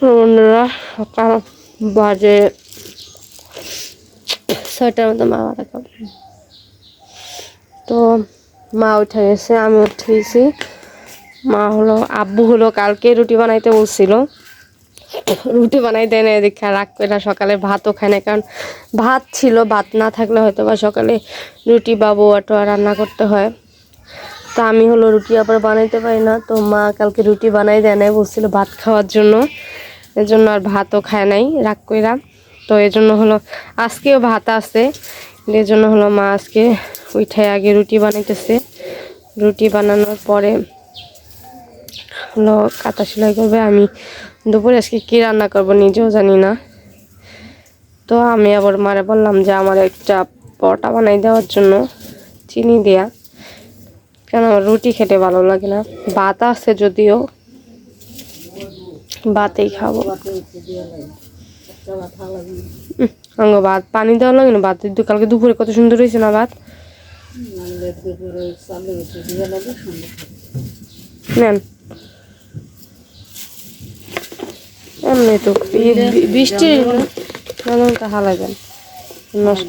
বন্ধুরা, সকাল বাজে ছয়টার মতো মা মাথা তো মা উঠে গেছে, আমি উঠে গেছি। মা হলো, আব্বু হলো কালকে রুটি বানাইতে বলছিল। রুটি বানাই দেয় না এদিকে রাগ করে সকালে ভাতও খায় না কারণ ভাত ছিল, ভাত না থাকলে হয়তো বা সকালে রুটি বা বোয়াটোয়া রান্না করতে হয়। তো আমি হলো রুটি আবার বানাইতে পারি না, তো মা কালকে রুটি বানাই দেয় নাই, বলছিল ভাত খাওয়ার জন্য। এর জন্য আর ভাতও খায় নাই, রাগ কইরা। তো এই জন্য হলো, আজকেও ভাত আছে। এর জন্য হলো মা আজকে উঠে আগে রুটি বানাইতেছে। রুটি বানানোর পরে হলো কাটা সেলাই করবে। আমি দুপুরে আজকে কী রান্না করব নিজেও জানি না। তো আমি আবার মারে বললাম যে আমার একটা পরোটা বানাই দেওয়ার জন্য চিনি দেয়া। কেন রুটি খেতে ভালো লাগে না। ভাত আছে যদিও ভাতেই খাব। আঙ্গ ভাত। পানি দেওয়া লাগে না ভাত? কালকে দুপুরে কত সুন্দর হয়েছে না ভাত? নেন। এমনি তো বৃষ্টি তা হালাবেন নষ্ট।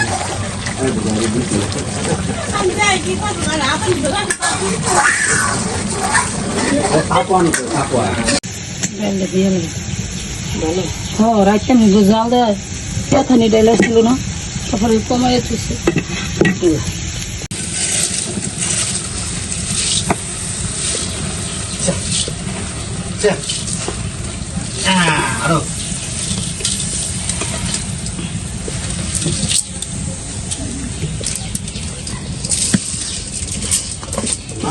আগে থাকুয়ান তো, থাকুয়ান। হ্যাঁ রাইতে আমি জাল দেয় এখানে ডাইলে ছিল না তারপরে কমাই তুলছে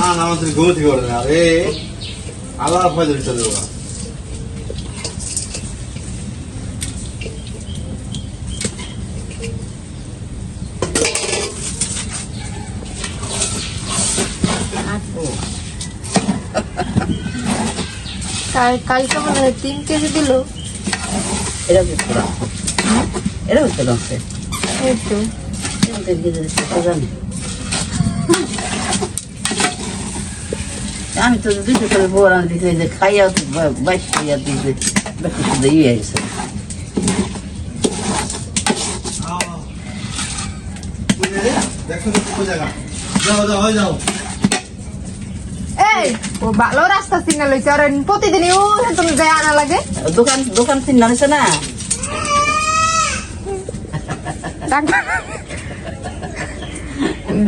চা। আহ, আরও। না না আমাদের গতি করে না রে আল্লাহ ফয়দা দিতে দেবো। কাল- কালকে মনে হয় তিন কেজি দিল। এটা বুঝতো না। এটা না। সে এই তো জানি। আমি তো দিতে করে বোর আমি দিতে যে খাইয়া বাইশ খাইয়া দিতে বেশি শুধু ইয়ে গেছে ভালো রাস্তা সিগন্যাল হয়েছে আর প্রতিদিনই ও তুমি যাই আনা লাগে। দোকান দোকান চিন নামছে না?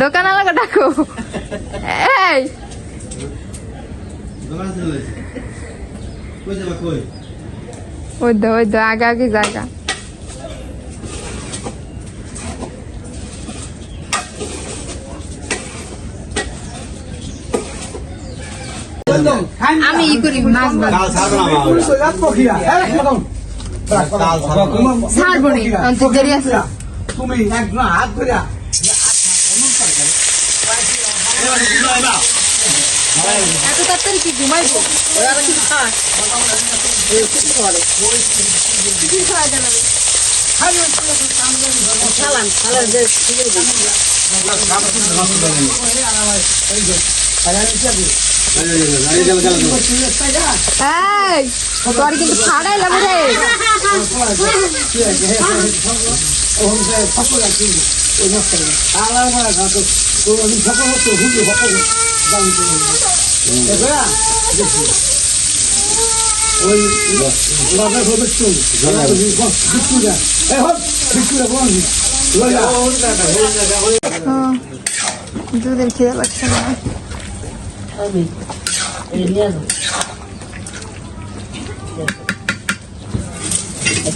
দোকান আলাকে ডাকো। এই দোকান চলে কই যাবা কই ওই দো ওই দো আগে আগে জায়গা আমি ই করি মাছ ছাড়বে তুমি একদম হাত ধরে এত তাড়াতাড়ি কি ঘুমাইবো কি খাওয়া জানাবে চালান চালান যে এই তোর কিন্তু ফাড়াইলাম রে ওই বাবা হবে দুধের খিদে লাগছে না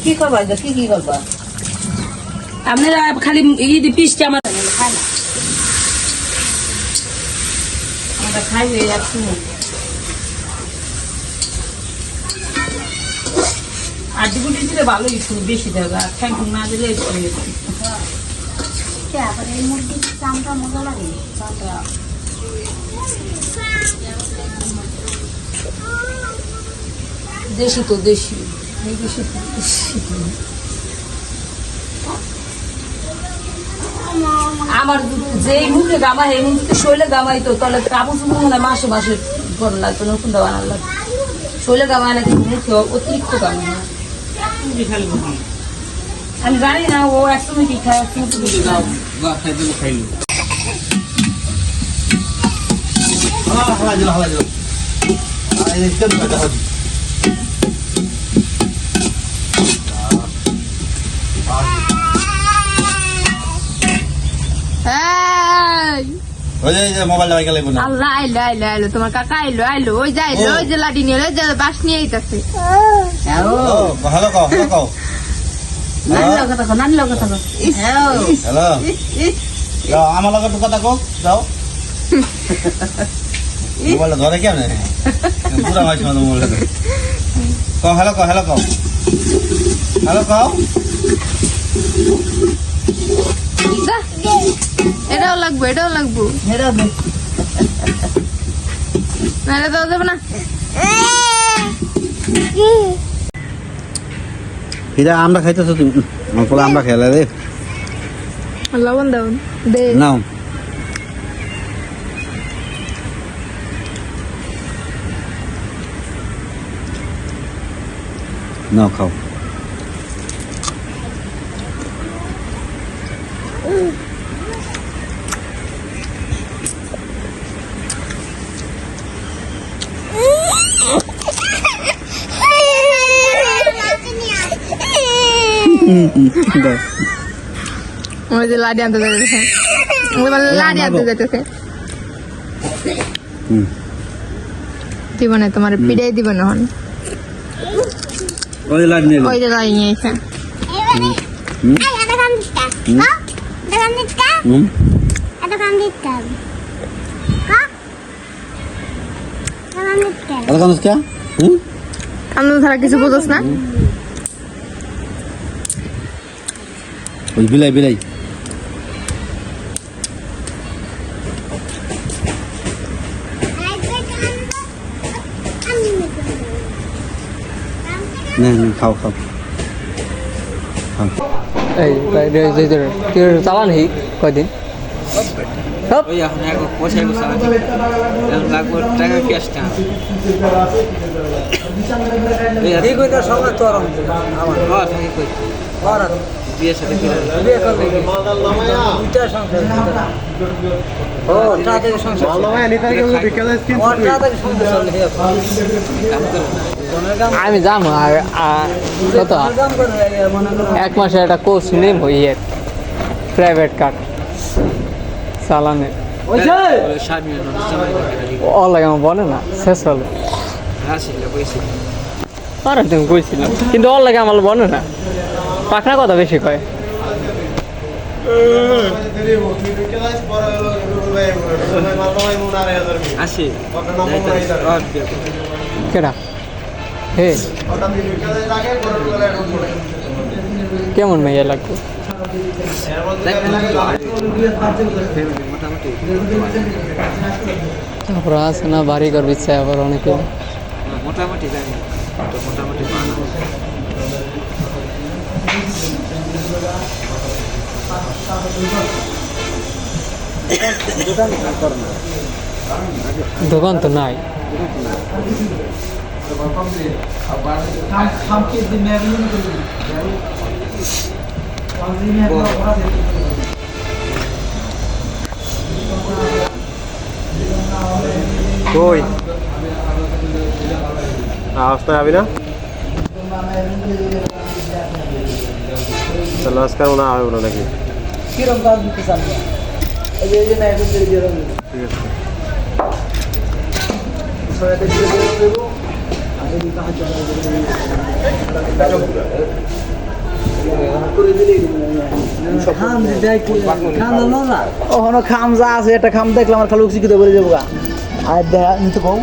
কি করবা কি কি করবা আপনারা খালি ই পিসটা আমার এটা খাইবে একটু আড্ডি গুটি দিলে ভালো একটু বেশি দেবে আর ঠ্যাং না দিলে একটু দেশি তো দেশি দেশি তো দেশি। আমার যেই মুখে গামা এই মুখে শৈলে গামাই তো তাহলে কাপড় চুপড় মনে হয় মাসে মাসে গরম লাগতো নতুন দেওয়া আনার লাগতো শৈলে গামা না কিন্তু মুখে অতিরিক্ত গামা আমি জানি না ও একসময় কি খায় একসময় কি হালা দিল হালা দিল এই। ওই যে মোবাইল লাগাই গেলে না আল্লাহ আইলো আইলো আইলো। তোমার কাকা আইলো আইলো। ওই যে আইলো ওই যে লাডি নিয়ে ওই যে বাস নিয়ে আইতাছে। হ্যালো? কও হ্যালো? কও আমার লগে তো কথা কও যাও। মোবাইল ধরে কেন পুরা মাছ মাছ মোবাইল কও হ্যালো কও হ্যালো কও। হ্যালো কও। এটাও লাগবো এটাও লাগবো। হেরা দে। নাহলে দেওয়া যাবে না। ফিরা আমরা খাইতেছো তুমি। আমার আমরা খেলা রে। লবণ দাও দে। নাও। নাও খাও। ওই যে লাডি আনতে যাইতেছে। ওই বলে লাডি আনতে যাইতেছে। দিব না তোমার পিড়াই দিব না হন ওই লাড নিয়ে ওই যে লাডি নিয়ে এসে। হুম। এলাকা নুসকা হুম। কান্দন ছাড়া কিছু বুঝোস না। ওই বিলাই বিলাই না না খাও খাও এই চালান হি কয়দিন সবাই তোর আমার সাথে আমি যাম আর কত? এক মাসে একটা কোর্স নিম হইয়ে প্রাইভেট কার চালানে ষাট মিনিট নোটিস ও লাগে আমার বলে না শেষ হলো। আসি আর তুমি কইছিলাম কিন্তু ওর লাগে আমার বলে না। পাখনা কথা বেশি কয়? কেমন মেয়ে লাগবে? তারপর আছে না বাড়ি করবি ইচ্ছা আবার অনেকে। মোটামুটি মোটামুটি দোকান তো নাই। কই? আসতে যাবি না? তাহলে আজকে মনে হয় হবে না নাকি? কিরম কাজ দিতে চান? ঠিক আছে। আর খাম যা আছে একটা খাম দেখলাম আমার খালি উচিত বলে যাব আর দেখা নিতে কও